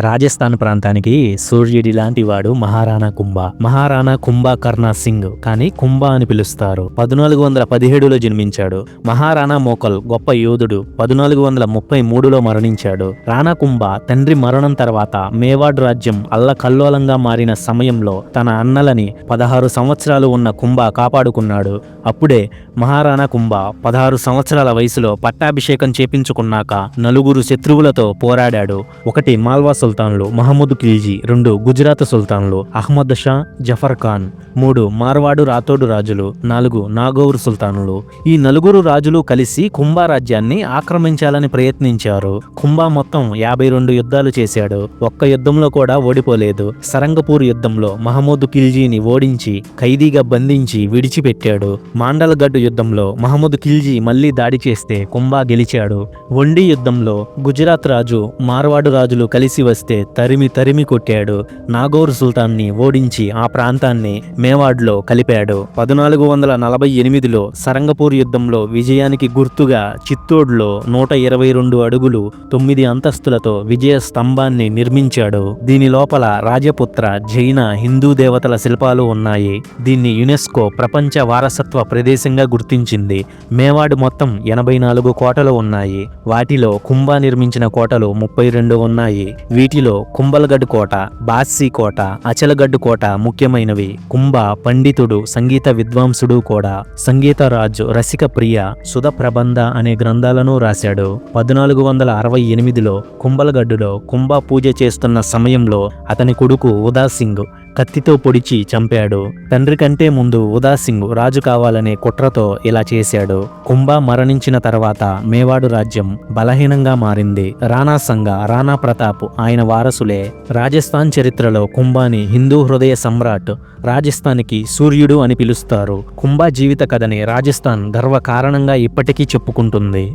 రాజస్థాన్ ప్రాంతానికి సూర్యుడి లాంటి వాడు మహారాణా కుంభ. మహారాణా కుంభ కర్ణా సింగ్ కానీ కుంభ అని పిలుస్తారు. పద్నాలుగు వందల పదిహేడులో జన్మించాడు. మహారాణా మోకల్ గొప్ప యోధుడు. పద్నాలుగు వందల ముప్పై మూడులో మరణించాడు. రాణా కుంభ తండ్రి మరణం తర్వాత మేవాడ్ రాజ్యం అల్లకల్లోలంగా మారిన సమయంలో తన అన్నలని పదహారు సంవత్సరాలు ఉన్న కుంభ కాపాడుకున్నాడు. అప్పుడే మహారాణా కుంభ పదహారు సంవత్సరాల వయసులో పట్టాభిషేకం చేపించుకున్నాక నలుగురు శత్రువులతో పోరాడాడు. ఒకటి మాల్వా సుల్తాన్లు. మహమ్మద్ ఖిల్జీ రెండు గుజరాత్ సుల్తాన్లు. అహ్మద్ షా జఫర్ ఖాన్. మూడు మార్వాడు రాథోడు రాజులు. నాలుగు నాగౌర్ సుల్తానులు. ఈ నలుగురు రాజులు కలిసి కుంభా రాజ్యాన్ని ఆక్రమించాలని ప్రయత్నించారు. కుంభా మొత్తం యాభై రెండు యుద్ధాలు చేశాడు. ఒక్క యుద్ధంలో కూడా ఓడిపోలేదు. సరంగపూర్ యుద్ధంలో మహమ్మద్ ఖిల్జీని ఓడించి ఖైదీగా బంధించి విడిచిపెట్టాడు. మాండల్గఢ్ యుద్ధంలో మహమ్మద్ ఖిల్జీ మళ్ళీ దాడి చేస్తే కుంభా గెలిచాడు. వండి యుద్ధంలో గుజరాత్ రాజు మార్వాడు రాజులు కలిసి వస్తే తరిమి తరిమి కొట్టాడు. నాగోర్ సుల్తాన్ని ఓడించి ఆ ప్రాంతాన్ని మేవాడ్లో కలిపాడు. పద్నాలుగు వందల నలభై ఎనిమిదిలో సరంగపూర్ యుద్ధంలో విజయానికి గుర్తుగా చిత్తోడ్లో నూట ఇరవై రెండు అడుగులు తొమ్మిది అంతస్తులతో విజయ స్తంభాన్ని నిర్మించాడు. దీని లోపల రాజపుత్ర జైన హిందూ దేవతల శిల్పాలు ఉన్నాయి. దీన్ని యునెస్కో ప్రపంచ వారసత్వ ప్రదేశంగా గుర్తించింది. మేవాడు మొత్తం ఎనభై నాలుగు కోటలు ఉన్నాయి. వాటిలో కుంభ నిర్మించిన కోటలు ముప్పై రెండు ఉన్నాయి. వీటిలో కుంభల్గఢ్ కోట బాస్సీ కోట అచలగడ్డు కోట ముఖ్యమైనవి. కుంభ పండితుడు సంగీత విద్వాంసుడు కూడా సంగీతరాజు రసిక ప్రియ సుధ ప్రబంధ అనే గ్రంథాలను రాశాడు. పద్నాలుగు వందల అరవై ఎనిమిదిలో కుంబలగడ్డులో కుంభ పూజ చేస్తున్న సమయంలో అతని కొడుకు ఉదాసింగ్ కత్తితో పొడిచి చంపాడు. తండ్రి కంటే ముందు ఉదాసింగ్ రాజు కావాలనే కుట్రతో ఇలా చేశాడు. కుంభ మరణించిన తర్వాత మేవాడు రాజ్యం బలహీనంగా మారింది. రాణా సంగ రాణా ప్రతాప్ ఆయన వారసులే. రాజస్థాన్ చరిత్రలో కుంభాని హిందూ హృదయ సమ్రాట్ రాజస్థాన్కి సూర్యుడు అని పిలుస్తారు. కుంభా జీవిత కథని రాజస్థాన్ గర్వ కారణంగా ఇప్పటికీ చెప్పుకుంటుంది.